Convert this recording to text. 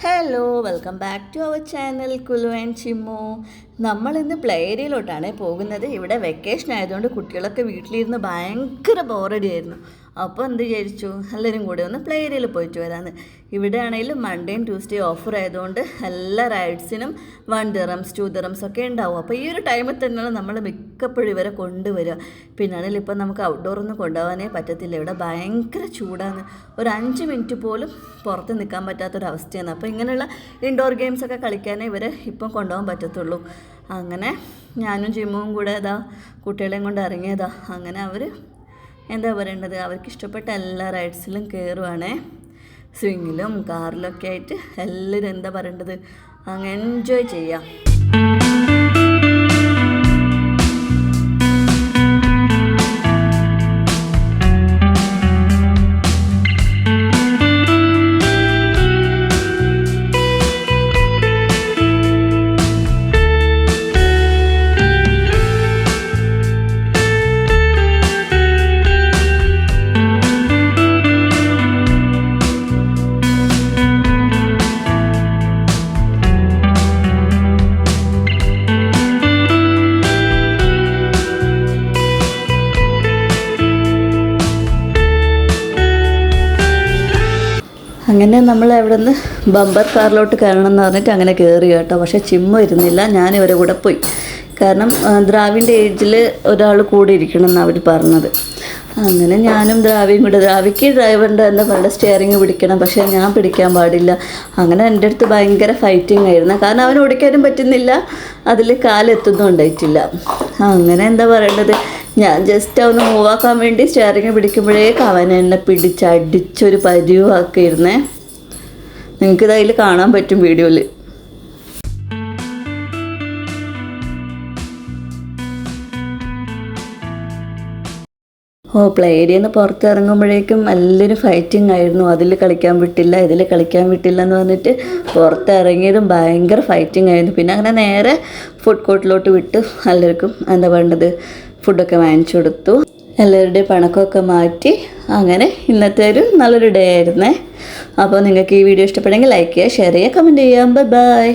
Hello welcome back to our channel Kulu and Chimmu നമ്മൾ ഇന്ന് play ഏരിയയിലോട്ടാണ് പോകുന്നത്. ഇവിടെ വെക്കേഷൻ ആയതുകൊണ്ട് കുട്ടികളൊക്കെ വീട്ടിലിരുന്ന് ഭയങ്കര ബോറടി ആയിരുന്നു അപ്പോൾ എന്ത് വിചാരിച്ചു? എല്ലാവരും കൂടെ ഒന്ന് പ്ലേ ഏരിയയിൽ പോയിട്ട് വരാമെന്ന് ഇവിടെ ആണെങ്കിലും മൺഡേയും ട്യൂസ്ഡേ ഓഫർ ആയതുകൊണ്ട് എല്ലാ റൈഡ്സിനും വൺ ദിറംസ് ടു ദിറംസ് ഒക്കെ ഉണ്ടാവും. അപ്പോൾ ഈ ഒരു ടൈമിൽ തന്നെയാണ് നമ്മൾ മിക്കപ്പോഴും ഇവരെ കൊണ്ടുവരിക. പിന്നാണെങ്കിൽ ഇപ്പം നമുക്ക് ഔട്ട്ഡോർ ഒന്നും കൊണ്ടുപോകാനേ പറ്റത്തില്ല. ഇവിടെ ഭയങ്കര ചൂടാണ് ഒരു അഞ്ച് മിനിറ്റ് പോലും പുറത്ത് നിൽക്കാൻ പറ്റാത്തൊരവസ്ഥയാണ്. അപ്പോൾ ഇങ്ങനെയുള്ള ഇൻഡോർ ഗെയിംസൊക്കെ കളിക്കാനേ ഇവരെ ഇപ്പം കൊണ്ടുപോകാൻ പറ്റത്തുള്ളൂ. അങ്ങനെ ഞാനും ജിമ്മും കൂടെ ഇതാ കുട്ടികളെയും കൊണ്ട് ഇറങ്ങിയതാ. അങ്ങനെ അവർ എന്താ പറയേണ്ടത്? അവർക്ക് ഇഷ്ടപ്പെട്ട എല്ലാ റൈഡ്സിലും കയറുവാണേ സ്വിങ്ങിലും കാറിലൊക്കെ ആയിട്ട് എല്ലാവരും എന്താ പറയേണ്ടത്? അങ്ങ് എൻജോയ് ചെയ്യാം. അങ്ങനെ നമ്മൾ അവിടെ നിന്ന് ബമ്പർ കാറിലോട്ട് കയറണം എന്ന് പറഞ്ഞിട്ട് അങ്ങനെ കയറി കേട്ടോ. പക്ഷേ ചിമ്മ ഇരുന്നില്ല ഞാൻ ഇവരെ കൂടെ പോയി. കാരണം ദ്രാവിന്റെ ഏജിൽ ഒരാൾ കൂടി ഇരിക്കണം എന്നാണ് അവർ പറഞ്ഞത്. അങ്ങനെ ഞാനും ദ്രാവിയും കൂടെ ദ്രാവിക്ക് ഡ്രൈവറിന്റെ എന്താ പറയുക സ്റ്റിയറിങ് പിടിക്കണം. പക്ഷേ ഞാൻ പിടിക്കാൻ പാടില്ല. അങ്ങനെ എന്റെ അടുത്ത് ഭയങ്കര ഫൈറ്റിംഗ് ആയിരുന്നു. കാരണം അവൻ ഓടിക്കാനും പറ്റുന്നില്ല. അതിൽ കാലെത്തുന്നും ഉണ്ടായിട്ടില്ല അങ്ങനെ എന്താ പറയേണ്ടത്? ഞാൻ ജസ്റ്റ് ഒന്ന് മൂവാക്കാൻ വേണ്ടി സ്റ്റെയറിങ് പിടിക്കുമ്പോഴേക്ക് അവൻ എന്നെ പിടിച്ചടിച്ചൊരു പരിവാക്കിയിരുന്നേ. നിങ്ങൾക്ക് അതിൽ കാണാൻ പറ്റും വീഡിയോയിൽ ഓ പ്ലേ ഏരിയയിൽ നിന്ന് പുറത്തിറങ്ങുമ്പോഴേക്കും നല്ലൊരു ഫൈറ്റിംഗ് ആയിരുന്നു. അതിൽ കളിക്കാൻ വിട്ടില്ല ഇതിൽ കളിക്കാൻ വിട്ടില്ല എന്ന് പറഞ്ഞിട്ട് പുറത്തിറങ്ങിയതും ഭയങ്കര ഫൈറ്റിംഗ് ആയിരുന്നു. പിന്നെ അങ്ങനെ നേരെ ഫുഡ് കോർട്ടിലോട്ട് വിട്ട് എല്ലാവർക്കും എന്താ വേണ്ടത് ഫുഡൊക്കെ വാങ്ങിച്ചു കൊടുത്തു എല്ലാവരുടെയും പണക്കമൊക്കെ മാറ്റി. അങ്ങനെ ഇന്നത്തെ ഒരു നല്ലൊരു ഡേ ആയിരുന്നേ. അപ്പോൾ നിങ്ങൾക്ക് ഈ വീഡിയോ ഇഷ്ടപ്പെടുമെങ്കിൽ ലൈക്ക് ചെയ്യുക ഷെയർ ചെയ്യുക കമന്റ് ചെയ്യാം ബൈ ബൈ